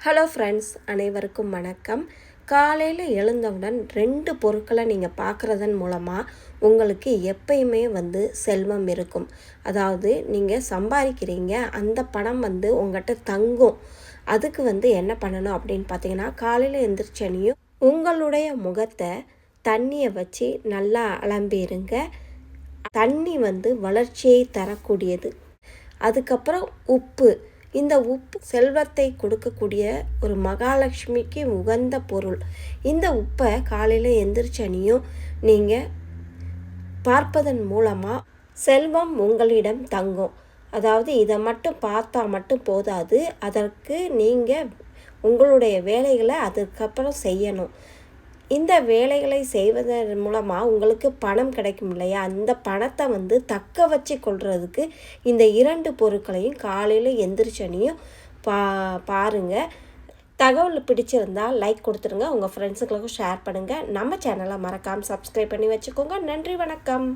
Hello friends அனைவருக்கும் வணக்கம். காலையில் எழுந்தவுடன் ரெண்டு பொருட்களை நீங்கள் பார்க்குறதன் மூலமாக உங்களுக்கு எப்பயுமே வந்து செல்வம் இருக்கும். அதாவது நீங்கள் சம்பாதிக்கிறீங்க அந்த பணம் வந்து உங்கள்கிட்ட தங்கும். அதுக்கு வந்து என்ன பண்ணணும் அப்படின்னு பார்த்தீங்கன்னா காலையில் எந்திரிச்சனையும் உங்களுடைய முகத்தை தண்ணியை வச்சு நல்லா அலம்பிடுங்க தண்ணி வந்து வளர்ச்சியை தரக்கூடியது. அதுக்கப்புறம் உப்பு. இந்த உப்பு செல்வத்தை கொடுக்கக்கூடிய ஒரு மகாலட்சுமிக்கு உகந்த பொருள். இந்த உப்பை காலையில் எந்திரிச்சனியும் நீங்கள் பார்ப்பதன் மூலமாக செல்வம் உங்களிடம் தங்கும். அதாவது இதை மட்டும் பார்த்தா மட்டும் போதாது அதற்கு நீங்கள் உங்களுடைய வேலைகளை அதுக்கப்புறம் செய்யணும். இந்த வேலைகளை செய்வதன் மூலமாக உங்களுக்கு பணம் கிடைக்கும் இல்லையா? அந்த பணத்தை வந்து தக்க வச்சு கொள்றதுக்கு இந்த இரண்டு பொருட்களையும் காலையில் எந்திரிச்சனையும் பா பாருங்கள் தகவல் பிடிச்சிருந்தால் லைக் கொடுத்துருங்க. உங்கள் ஃப்ரெண்ட்ஸுங்களுக்கும் ஷேர் பண்ணுங்கள் நம்ம சேனலை மறக்காமல் சப்ஸ்கிரைப் பண்ணி வச்சுக்கோங்க. நன்றி வணக்கம்.